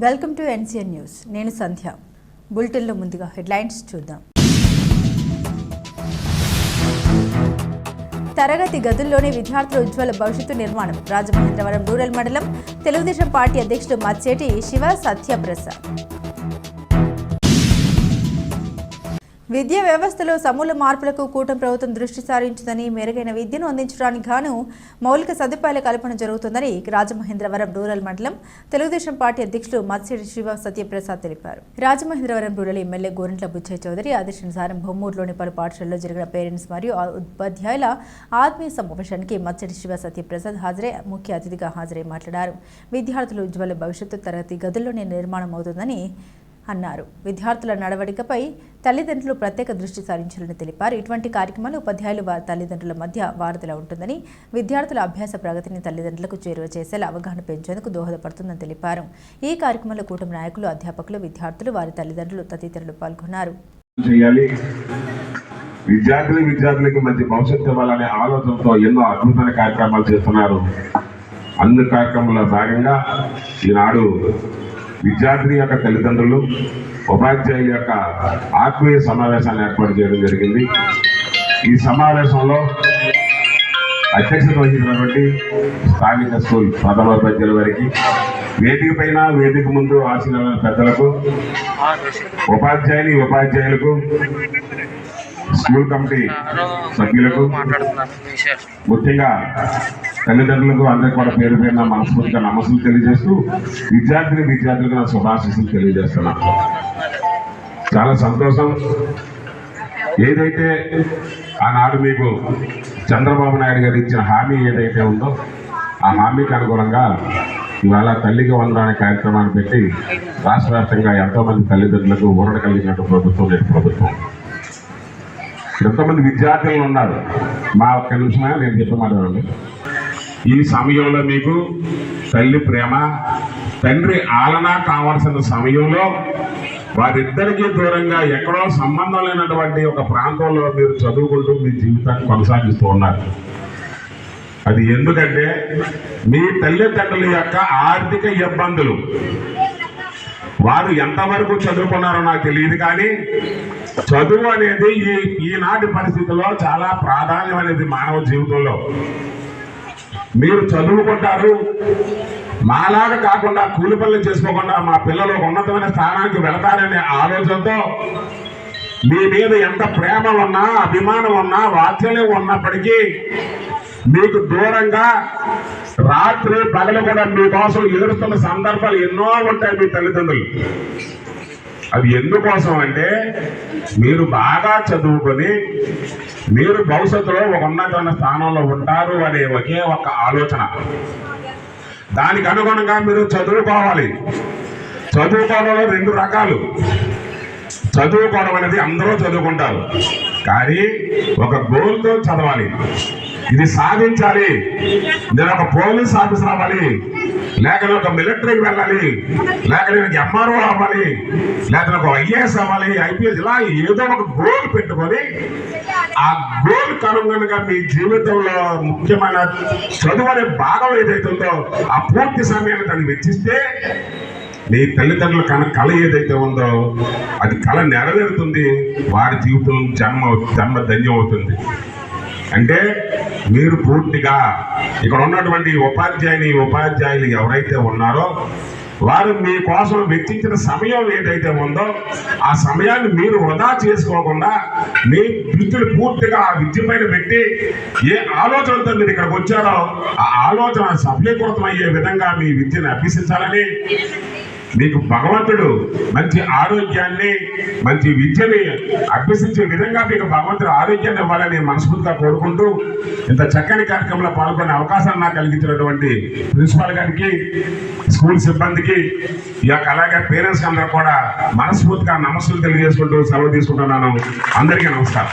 Welcome to NCN news నేను సంధ్య. బులెటిన్లో ముందుగా హెడ్లైన్స్ చూద్దాం. తరగతి గదుల్లోనే విద్యార్థుల ఉజ్వల భవిష్యత్తు నిర్మాణం. రాజమహేంద్రవరం రూరల్ మండలం తెలుగుదేశం పార్టీ అధ్యక్షుడు మచ్చేటి శివ సత్యప్రసాద్. విద్యా వ్యవస్థలో సమూల మార్పులకు కూటమి ప్రభుత్వం దృష్టి సారించిందని మెరుగైన విద్యను అందించడానికి గాను మౌలిక సదుపాయాల కల్పన జరుగుతుందని రాజమహేంద్రవరం రూరల్ మండలం తెలుగుదేశం పార్టీ అధ్యక్షులు మత్స్యడి శివ సత్యప్రసాద్ తెలిపారు. రాజమహేంద్రవరం రూరల్ ఎమ్మెల్యే గోరంట్ల బుచ్చయ్య చౌదరి ఆదేశానుసారం బొమ్మూరులోని పలు పాఠశాలలో జరిగిన పేరెంట్స్ మరియు ఉపాధ్యాయుల ఆత్మీయ సమావేశానికి మత్స్యడి శివ సత్యప్రసాద్ హాజరై ముఖ్య అతిథిగా హాజరై మాట్లాడారు. విద్యార్థుల ఉజ్వల భవిష్యత్తు తరగతి గదుల్లోనే నిర్మాణం అవుతుందని అన్నారు. విద్యార్థుల నడవడికపై తల్లిదండ్రులు ప్రత్యేక దృష్టి సారించాలని తెలిపారు. ఇటువంటి కార్యక్రమాలు ఉపాధ్యాయులు వారి తల్లిదండ్రుల మధ్య వారధిలా ఉంటుందని విద్యార్థుల అభ్యాస ప్రగతిని తల్లిదండ్రులకు చేరువ చేసేలా అవగాహన పెంచేందుకు దోహదపడుతుందని తెలిపారు. ఈ కార్యక్రమంలో కూటమి నాయకులు అధ్యాపకులు విద్యార్థులు వారి తల్లిదండ్రులు తదితరులు పాల్గొన్నారు. విద్యార్థులు విద్యార్థులకి మంచి భవిష్యత్తు ఇవ్వాలనే ఆలోచనతో ఎన్నో అద్భుతమైన కార్యక్రమాలు చేస్తున్నారు. అన్ని కార్యక్రమంలో భాగంగా ఈనాడు విద్యార్థి యొక్క తల్లిదండ్రులు ఉపాధ్యాయుల యొక్క ఆత్మీయ సమావేశాన్ని ఏర్పాటు చేయడం జరిగింది. ఈ సమావేశంలో అధ్యక్షత వహించినటువంటి స్థానిక స్కూల్ ప్రథమోపాధ్యాయుల వారికి వేదిక పైన వేదిక ముందు ఆశీర్వాద పెద్దలకు ఉపాధ్యాయుని ఉపాధ్యాయులకు స్కూల్ కమిటీ సభ్యులకు ముఖ్యంగా తల్లిదండ్రులకు అందరికీ కూడా పేరు పేరున మనస్ఫూర్తిగా నమస్సులు తెలియజేస్తూ విద్యార్థిని విద్యార్థులకు నా శుభాశీస్సులు తెలియజేస్తున్నా. చాలా సంతోషం. ఏదైతే ఆనాడు మీకు చంద్రబాబు నాయుడు గారు ఇచ్చిన హామీ ఏదైతే ఉందో ఆ హామీకి అనుగుణంగా ఇవాళ తల్లికి వందనాన్ని కార్యక్రమాన్ని పెట్టి రాష్ట్ర వ్యాప్తంగా ఎంతో మంది తల్లిదండ్రులకు ఊరట కలిగినట్టు ప్రభుత్వం నేటి ప్రభుత్వం. ఎంతోమంది విద్యార్థులు ఉన్నారు. మా ఒక్క నిమిషమే నేను చెప్పమాట ఈ సమయంలో మీకు తల్లి ప్రేమ తండ్రి ఆలన కావాల్సిన సమయంలో వారిద్దరికీ దూరంగా ఎక్కడో సంబంధం లేనటువంటి ఒక ప్రాంతంలో మీరు చదువుకుంటూ మీ జీవితాన్ని కొనసాగిస్తూ ఉన్నారు. అది ఎందుకంటే మీ తల్లిదండ్రుల యొక్క ఆర్థిక ఇబ్బందులు. వారు ఎంతవరకు చదువుకున్నారో నాకు తెలియదు కానీ చదువు అనేది ఈ ఈనాటి పరిస్థితుల్లో చాలా ప్రాధాన్యం అనేది మానవ జీవితంలో. మీరు చదువుకుంటారు. మాలాగా కాకుండా కూలి పనులు చేసుకోకుండా మా పిల్లలు ఉన్నతమైన స్థానానికి వెళతారనే ఆలోచనతో మీ మీద ఎంత ప్రేమ ఉన్నా అభిమానం ఉన్నా వాత్సల్యం ఉన్నప్పటికీ మీకు దూరంగా రాత్రి పగలు కూడా మీకోసం ఎదురుస్తున్న సందర్భాలు ఎన్నో ఉంటాయి మీ తల్లిదండ్రులు. అవి ఎందుకోసం అంటే మీరు బాగా చదువుకొని మీరు భవిష్యత్తులో ఒక ఉన్నతమైన స్థానంలో ఉంటారు అనే ఒకే ఒక ఆలోచన. దానికి అనుగుణంగా మీరు చదువుకోవాలి. చదువుకోవడంలో రెండు రకాలు. చదువుకోవడం అనేది అందరూ చదువుకుంటారు. కానీ ఒక గోల్తో చదవాలి. ఇది సాధించాలి. నేను ఒక పోలీస్ ఆఫీసర్ అవ్వాలి. లేక నేను ఒక మిలిటరీకి వెళ్ళాలి. లేక నేను ఎంఆర్ఓ అవ్వాలి. లేక ఒక ఐఏఎస్ అవ్వాలి. ఐపీఎస్ ఇలా ఏదో ఒక గోల్ పెట్టుకొని ఆ గోల్ కనుగొనగా మీ జీవితంలో ముఖ్యమైన చదువు అనే భాగం ఏదైతే ఉందో ఆ పూర్తి సమయాన్ని దాన్ని వెచ్చిస్తే నీ తల్లిదండ్రుల కన కళ ఏదైతే ఉందో అది కళ నెరవేరుతుంది. వారి జీవితం జన్మ జన్మ ధన్యం అవుతుంది అంటే మీరు పూర్తిగా ఇక్కడ ఉన్నటువంటి ఉపాధ్యాయుని ఉపాధ్యాయులు ఎవరైతే ఉన్నారో వారు మీ కోసం వెచ్చించిన సమయం ఏదైతే ఉందో ఆ సమయాన్ని మీరు వృధా చేసుకోకుండా మీ దృష్టిని పూర్తిగా ఆ విద్య పైన పెట్టి ఏ ఆలోచనతో మీరు ఇక్కడికి వచ్చారో ఆ ఆలోచన సఫలీకృతం అయ్యే విధంగా మీ విద్యను అభ్యసించాలని మీకు భగవంతుడు మంచి ఆరోగ్యాన్ని మంచి విద్యని అభ్యసించే విధంగా మీకు భగవంతుడు ఆరోగ్యాన్ని ఇవ్వాలని మనస్ఫూర్తిగా కోరుకుంటూ ఇంత చక్కని కార్యక్రమంలో పాల్గొనే అవకాశాన్ని నాకు కలిగించినటువంటి ప్రిన్సిపాల్ గారికి స్కూల్ సిబ్బందికి ఈ యొక్క అలాగే పేరెంట్స్ అందరూ కూడా మనస్ఫూర్తిగా నమస్సులు తెలియజేసుకుంటూ సెలవు తీసుకుంటున్నాను. అందరికీ నమస్కారం.